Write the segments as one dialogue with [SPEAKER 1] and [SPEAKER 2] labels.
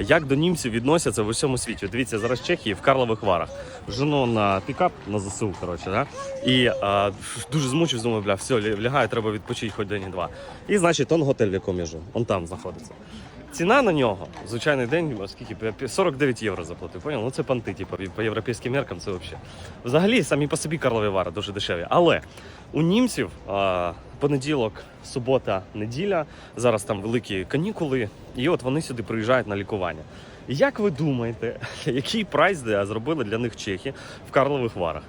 [SPEAKER 1] Як до німців відносяться в усьому світі? Дивіться, зараз Чехії в Карлових Варах. Жену на пікап на ЗСУ, коротше, да? і а, дуже змучив, думаю, бля, все, лягаю, треба відпочити хоч день-два. І значить, он готель, в якому я живу, он там знаходиться. Ціна на нього, звичайний день, скільки 49 євро заплатив. Поняв? Ну це панти, типу, по європейським меркам це взагалі. Взагалі, самі по собі Карлові Вари дуже дешеві. Але у німців а, понеділок, субота, неділя, зараз там великі канікули, і от вони сюди приїжджають на лікування. Як ви думаєте, який прайс зробили для них чехи в Карлових Варах?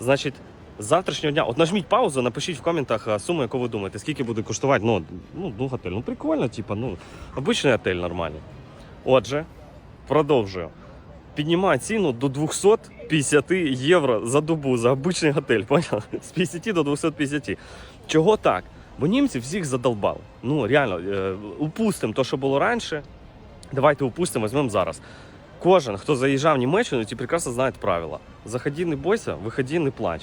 [SPEAKER 1] Значить, з завтрашнього дня, от нажміть паузу, напишіть в коментах суму, яку ви думаєте, скільки буде коштувати. Ну, ну, ну готель. Ну прикольно, типа, ну, обичний готель нормальний. Отже, продовжую. Піднімаю ціну до 250 євро за добу за обичний готель. Поняли? З 50 до 250. Чого так? Бо німці всіх задолбали. Ну реально, е, упустимо те, що було раніше. Давайте упустимо, візьмемо зараз. Кожен, хто заїжджав в Німеччину, ті прекрасно знають правила. Заходи, не бойся, виходи, не плач.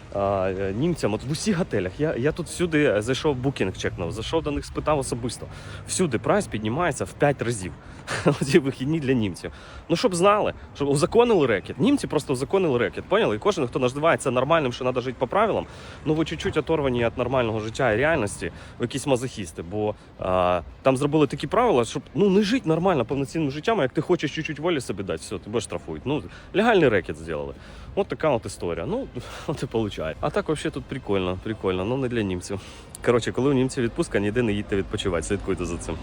[SPEAKER 1] німцям. От в усіх готелях. Я, я тут всюди зайшов букінг чекнув, зайшов до них, спитав особисто. Всюди прайс піднімається в 5 разів. Ці вихідні для німців. Ну, щоб знали, щоб узаконили рекет. Німці просто узаконили рекет. Поняли? І кожен, хто називається нормальним, що треба жити по правилам, ну ви чуть-чуть оторвані від нормального життя і реальності, ви якісь мазохісти. Бо а, там зробили такі правила, щоб ну не жити нормально повноцінним життям, а як ти хочеш чуть-чуть волі собі дати, все, тебе штрафують. Ну, легальний рекет зробили. От така от історія. Ну, от і получає. А так взагалі тут прикольно, прикольно, ну не для німців. Коротше, коли у німців відпустка, ніде не їдьте відпочивати, слідкуйте за цим.